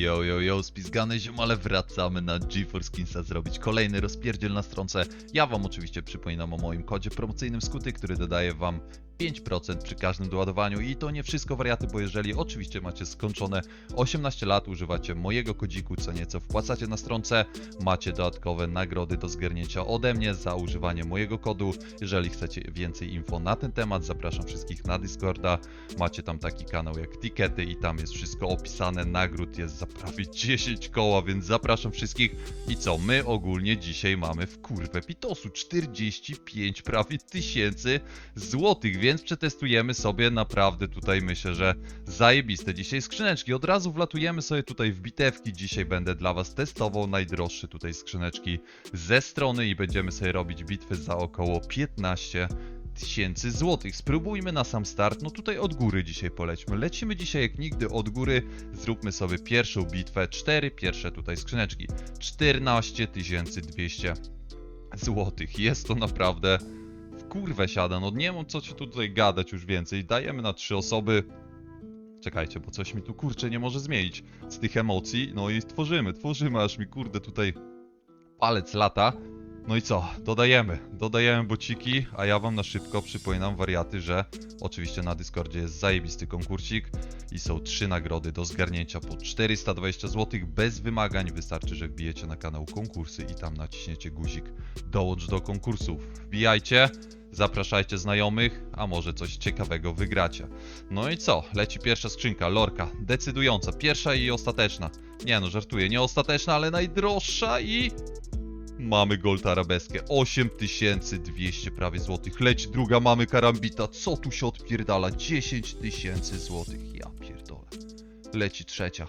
Yo, yo, yo, spizgane ziomale, wracamy na GeForce Kinsa zrobić kolejny rozpierdziel na stronce. Ja wam oczywiście przypominam o moim kodzie promocyjnym Skuty, który dodaje wam 5% przy każdym doładowaniu i to nie wszystko wariaty, bo jeżeli oczywiście macie skończone 18 lat, używacie mojego kodziku, co nieco wpłacacie na stronce, macie dodatkowe nagrody do zgarnięcia ode mnie za używanie mojego kodu. Jeżeli chcecie więcej info na ten temat, zapraszam wszystkich na Discorda. Macie tam taki kanał jak Tikety i tam jest wszystko opisane. Nagród jest za prawie 10 koła, więc zapraszam wszystkich. I co, my ogólnie dzisiaj mamy w kurwę pitosu 45 prawie tysięcy złotych, więc przetestujemy sobie naprawdę tutaj myślę, że zajebiste dzisiaj skrzyneczki. Od razu wlatujemy sobie tutaj w bitewki. Dzisiaj będę dla was testował najdroższe tutaj skrzyneczki ze strony i będziemy sobie robić bitwy za około 15 tysięcy złotych. Spróbujmy na sam start. No tutaj od góry dzisiaj polećmy. Lecimy dzisiaj jak nigdy od góry. Zróbmy sobie pierwszą bitwę. Cztery pierwsze tutaj skrzyneczki. 14 200 złotych. Jest to naprawdę kurwę siada. No nie mam co ci tutaj gadać już więcej. Dajemy na trzy osoby. Czekajcie, bo coś mi tu kurczę nie może zmienić z tych emocji. No i tworzymy, tworzymy, aż mi kurde tutaj palec lata. No i co? Dodajemy. Dodajemy bociki, a ja wam na szybko przypominam wariaty, że oczywiście na Discordzie jest zajebisty konkursik i są trzy nagrody do zgarnięcia po 420 zł bez wymagań. Wystarczy, że wbijecie na kanał konkursy i tam naciśniecie guzik dołącz do konkursów. Wbijajcie, zapraszajcie znajomych, a może coś ciekawego wygracie. No i co? Leci pierwsza skrzynka, lorka, decydująca, pierwsza i ostateczna. Nie no, żartuję, nie ostateczna, ale najdroższa i... Mamy Gold Arabeskę, 8200 prawie złotych. Leci druga, mamy Karambita. Co tu się odpierdala? 10 tysięcy złotych. Ja pierdolę. Leci trzecia.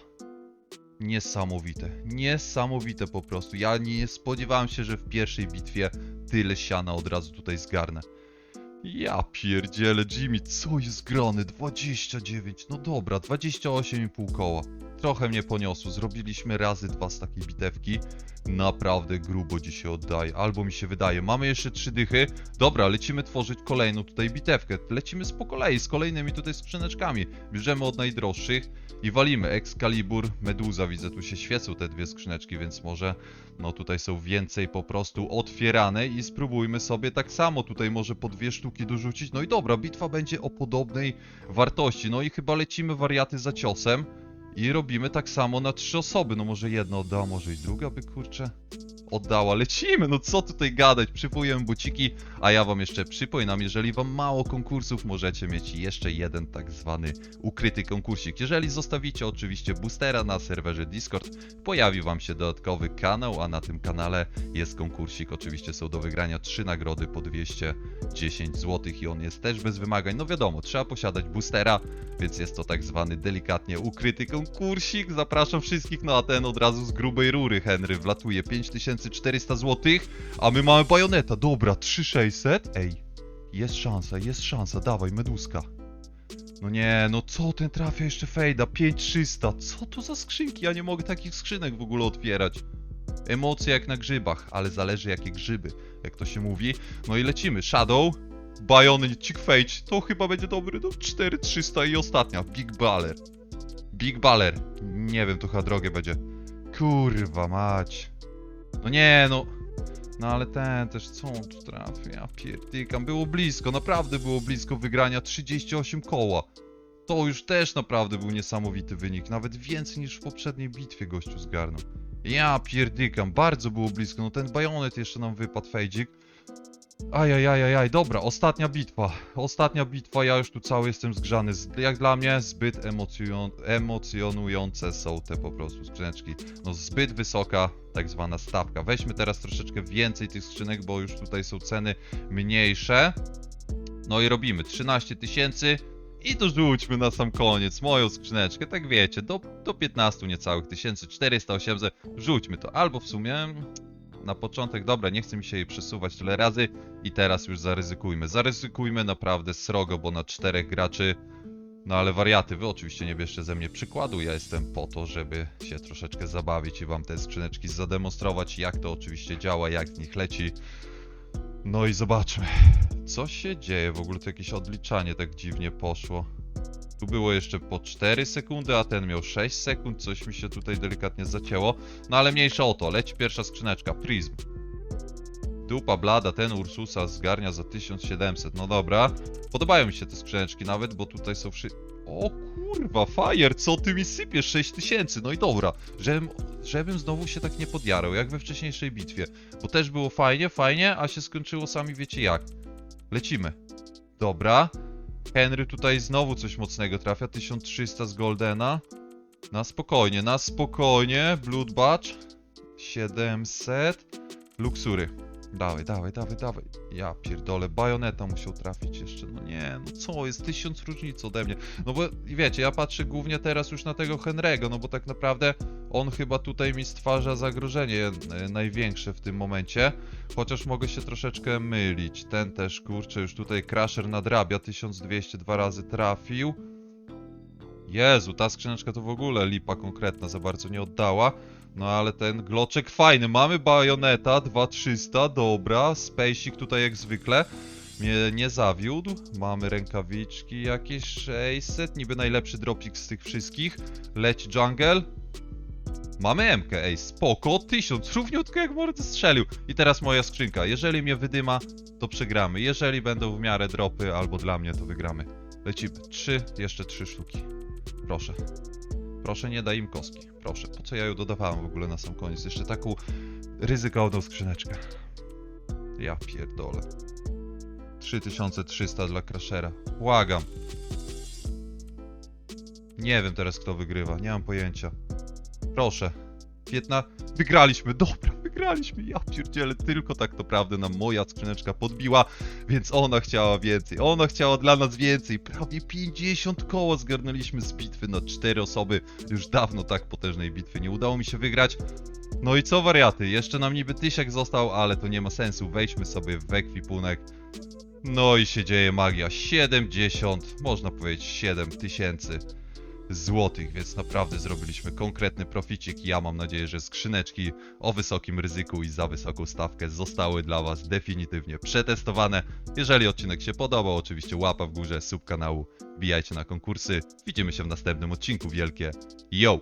Niesamowite. Niesamowite po prostu. Ja nie spodziewałem się, że w pierwszej bitwie tyle siana od razu tutaj zgarnę. Ja pierdzielę, Jimmy, co jest grane? 29, no dobra, 28,5 koła. Trochę mnie poniosło, zrobiliśmy razy dwa z takiej bitewki. Naprawdę grubo dzisiaj oddaje, albo mi się wydaje. Mamy jeszcze trzy dychy. Dobra, lecimy tworzyć kolejną tutaj bitewkę. Lecimy z po kolei, z kolejnymi tutaj skrzyneczkami. Bierzemy od najdroższych i walimy. Excalibur, Meduza, widzę tu się świecą te dwie skrzyneczki, więc może no tutaj są więcej po prostu otwierane i spróbujmy sobie tak samo tutaj może po dwie sztuki dorzucić. No i dobra, bitwa będzie o podobnej wartości. No i chyba lecimy wariaty za ciosem. I robimy tak samo na trzy osoby. No może jedna oddała, może i druga by kurczę oddała. Lecimy, no co tutaj gadać? Przywołujemy buciki, a ja wam jeszcze przypominam, jeżeli wam mało konkursów, możecie mieć jeszcze jeden tak zwany ukryty konkursik. Jeżeli zostawicie oczywiście boostera na serwerze Discord, pojawi wam się dodatkowy kanał, a na tym kanale jest konkursik. Oczywiście są do wygrania trzy nagrody po 210 zł i on jest też bez wymagań. No wiadomo, trzeba posiadać boostera, więc jest to tak zwany delikatnie ukryty konkursik. Zapraszam wszystkich, no a ten od razu z grubej rury, Henry, wlatuje 5400 zł, a my mamy bajoneta. Dobra, 3600. Ej, jest szansa, jest szansa, dawaj, meduska. No nie, no co ten trafia jeszcze fejda? 5300. Co to za skrzynki? Ja nie mogę takich skrzynek w ogóle otwierać. Emocje jak na grzybach, ale zależy jakie grzyby, jak to się mówi. No i lecimy. Shadow, Biony, Chick Fate, to chyba będzie dobry. No 4300 i ostatnia, Big Baller. Big Baller. Nie wiem, to chyba drogie będzie. Kurwa mać. No nie, no. No ale ten też, co on tu trafi? Ja pierdykam. Było blisko, naprawdę było blisko wygrania 38 koła. To już też naprawdę był niesamowity wynik. Nawet więcej niż w poprzedniej bitwie gościu zgarnął. Ja pierdykam, bardzo było blisko. No ten bajonet jeszcze nam wypadł, fejdzik. Ajajajajaj, dobra, ostatnia bitwa. Ostatnia bitwa, ja już tu cały jestem zgrzany. Jak dla mnie zbyt emocjon emocjonujące są te po prostu skrzyneczki. No zbyt wysoka tak zwana stawka. Weźmy teraz troszeczkę więcej tych skrzynek, bo już tutaj są ceny mniejsze. No i robimy 13 tysięcy i dorzućmy na sam koniec moją skrzyneczkę, tak wiecie, do, do 15 niecałych tysięcy, 400, 800, wrzućmy to. Albo w sumie na początek, dobra, nie chcę mi się jej przesuwać tyle razy i teraz już zaryzykujmy. Zaryzykujmy naprawdę srogo, bo na czterech graczy, no ale wariaty, wy oczywiście nie bierzcie ze mnie przykładu, ja jestem po to, żeby się troszeczkę zabawić i wam te skrzyneczki zademonstrować, jak to oczywiście działa, jak z nich leci. No i zobaczmy, co się dzieje, w ogóle to jakieś odliczanie tak dziwnie poszło. Tu było jeszcze po 4 sekundy, a ten miał 6 sekund, coś mi się tutaj delikatnie zacięło. No ale mniejsza o to, leci pierwsza skrzyneczka, Prism. Dupa blada, ten Ursusa zgarnia za 1700, no dobra. Podobają mi się te skrzyneczki nawet, bo tutaj są wszy... O kurwa, Fire, co ty mi sypiesz? 6000, no i dobra. Żebym, żebym znowu się tak nie podjarał, jak we wcześniejszej bitwie. Bo też było fajnie, fajnie, a się skończyło sami wiecie jak. Lecimy. Dobra. Henry tutaj znowu coś mocnego trafia, 1300 z Goldena. Na spokojnie, na spokojnie. Blood Batch. 700. Luksury. Dawaj, dawaj, dawaj, dawaj. Ja pierdolę, bajoneta musiał trafić jeszcze. No nie, no co, jest tysiąc różnic ode mnie. No bo wiecie, ja patrzę głównie teraz już na tego Henry'ego, no bo tak naprawdę on chyba tutaj mi stwarza zagrożenie e, największe w tym momencie. Chociaż mogę się troszeczkę mylić. Ten też, kurczę, już tutaj Crusher nadrabia. 1200 dwa razy trafił. Jezu, ta skrzyneczka to w ogóle lipa konkretna, za bardzo nie oddała. No ale ten gloczek fajny. Mamy bajoneta 2300, dobra. Spacik tutaj jak zwykle. Mnie nie zawiódł. Mamy rękawiczki jakieś 600. Niby najlepszy dropik z tych wszystkich. Leci jungle. Mamy MK, ej, spoko, 1000, równiutko jak mordy strzelił. I teraz moja skrzynka. Jeżeli mnie wydyma, to przegramy. Jeżeli będą w miarę dropy albo dla mnie, to wygramy. Lecimy. Trzy, jeszcze trzy sztuki. Proszę. Proszę, nie daj im koski. Proszę. Po co ja ją dodawałem w ogóle na sam koniec? Jeszcze taką ryzykowną skrzyneczkę. Ja pierdolę. 3300 dla Crashera. Błagam. Nie wiem teraz kto wygrywa, nie mam pojęcia. Proszę. 15. Wygraliśmy, dobra, wygraliśmy. Ja pierdzielę, tylko tak naprawdę nam moja skrzyneczka podbiła, więc ona chciała więcej. Ona chciała dla nas więcej. Prawie 50 koło zgarnęliśmy z bitwy na 4 osoby. Już dawno tak potężnej bitwy nie udało mi się wygrać. No i co wariaty, jeszcze nam niby tysiak został, ale to nie ma sensu. Wejdźmy sobie w ekwipunek. No i się dzieje magia. 70, można powiedzieć 7 tysięcy złotych, więc naprawdę zrobiliśmy konkretny proficik. Ja mam nadzieję, że skrzyneczki o wysokim ryzyku i za wysoką stawkę zostały dla Was definitywnie przetestowane. Jeżeli odcinek się podobał, oczywiście łapa w górze, sub kanału, wbijajcie na konkursy. Widzimy się w następnym odcinku. Wielkie yo!